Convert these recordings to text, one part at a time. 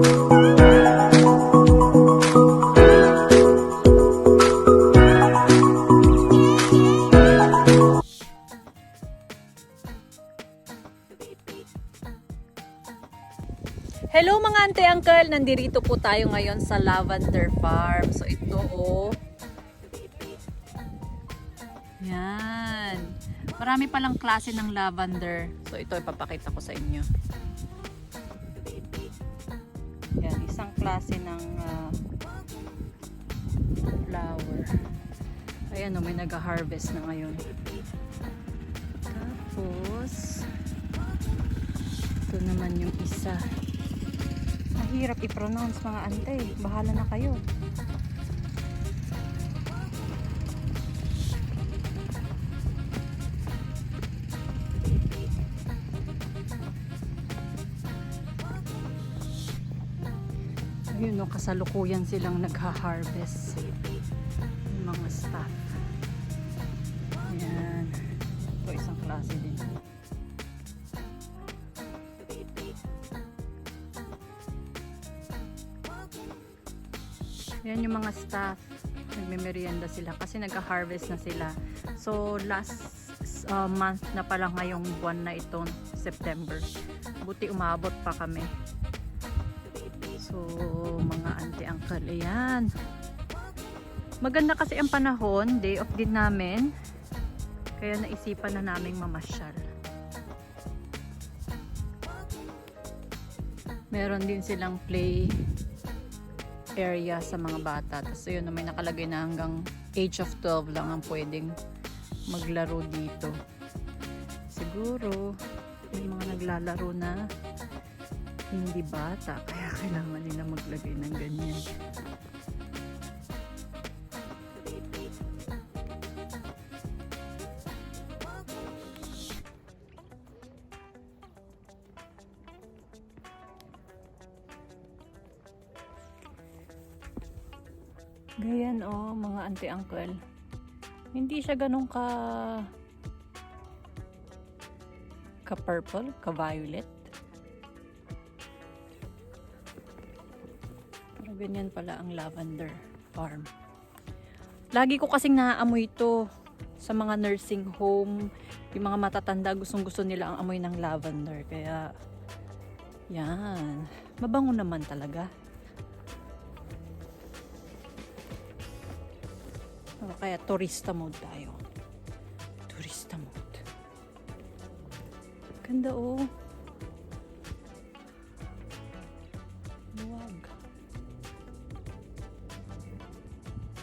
Hello mga ante uncle, nandirito po tayo ngayon sa Lavender Farm. So ito oh. Yan. Marami palang klase ng lavender. So ito ipapakita ko sa inyo. Yan, isang klase ng ah, flower. Ayan oh, may nag-harvest na ngayon. Tapos ito naman yung isa. Mahirap i-pronounce mga ante. Bahala na kayo. Ayun no, kasalukuyan silang nagha-harvest. Yung mga staff. Yan. Ito isang klase din. Yan yung mga staff. Nagme-merienda sila kasi nagka-harvest na sila. So last uh, month na pala ngayong buwan na ito, September. Buti umabot pa kami. So mga auntie uncle, ayan. Maganda kasi ang panahon, day off din namin. Kaya naisipan na naming mamasyal. Meron din silang play area sa mga bata. Tapos yun, may nakalagay na hanggang age of 12 lang ang pwedeng maglaro dito. Siguro, may mga naglalaro na hindi bata. Kaya kailangan nila maglagay ng ganyan. Ganyan oh, mga auntie uncle. Hindi siya ganun ka ka purple, ka violet. Ganyan pala ang lavender farm. Lagi ko kasing naaamoy ito sa mga nursing home. Yung mga matatanda gustong gusto nila ang amoy ng lavender. Kaya, yan. Mabango naman talaga. O kaya turista mode tayo. Turista mode. Ganda oh.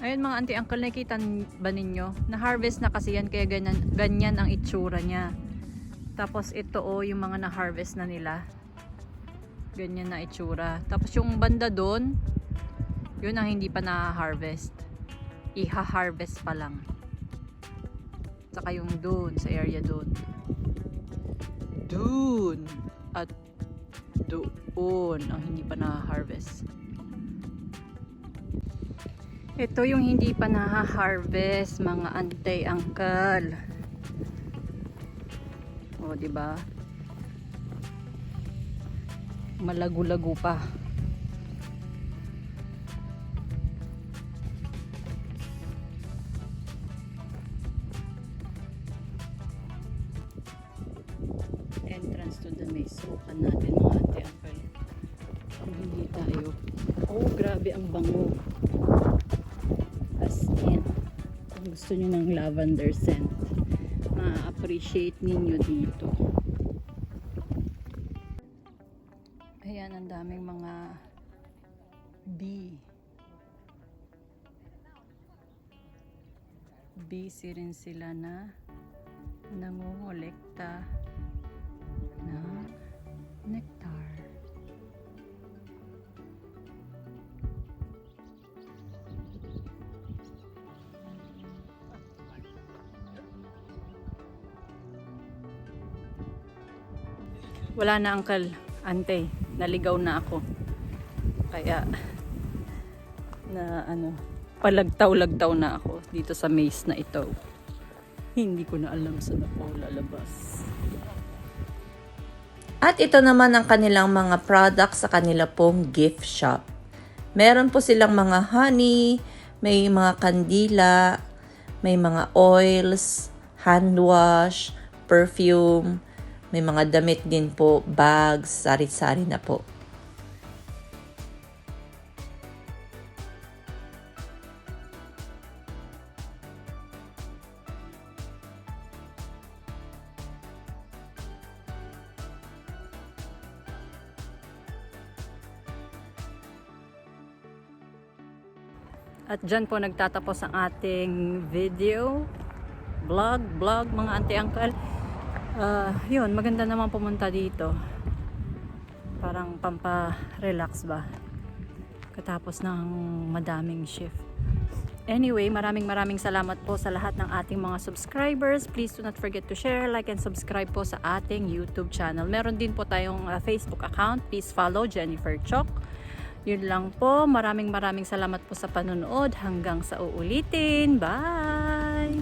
Ayun mga auntie uncle, nakikita ba ninyo? Na-harvest na kasi yan kaya ganyan, ganyan ang itsura niya. Tapos ito oh, yung mga na-harvest na nila. Ganyan na itsura. Tapos yung banda doon, yun ang hindi pa na-harvest iha-harvest pa lang. Saka yung doon, sa area doon. Doon! At doon ang hindi pa na-harvest. Ito yung hindi pa na-harvest, mga antay uncle. O, di ba? Malago-lago pa. entrance to the maze. Sukan natin mga uncle. Kung hindi tayo. Oh, grabe ang bango. Kung gusto nyo ng lavender scent, ma-appreciate ninyo dito. Ayan, ang daming mga bee. Busy rin sila na nangungolekta Wala na uncle, ante, naligaw na ako. Kaya na ano, palagtaw-lagtaw na ako dito sa maze na ito. Hindi ko na alam saan ako lalabas. At ito naman ang kanilang mga products sa kanila pong gift shop. Meron po silang mga honey, may mga kandila, may mga oils, hand wash, perfume, may mga damit din po, bags, sari-sari na po. At dyan po nagtatapos ang ating video, vlog, vlog mga auntie uncle. Ah, yun, maganda naman pumunta dito. Parang pampa-relax ba? Katapos ng madaming shift. Anyway, maraming maraming salamat po sa lahat ng ating mga subscribers. Please do not forget to share, like, and subscribe po sa ating YouTube channel. Meron din po tayong uh, Facebook account. Please follow Jennifer Chok. Yun lang po. Maraming maraming salamat po sa panonood. Hanggang sa uulitin. Bye!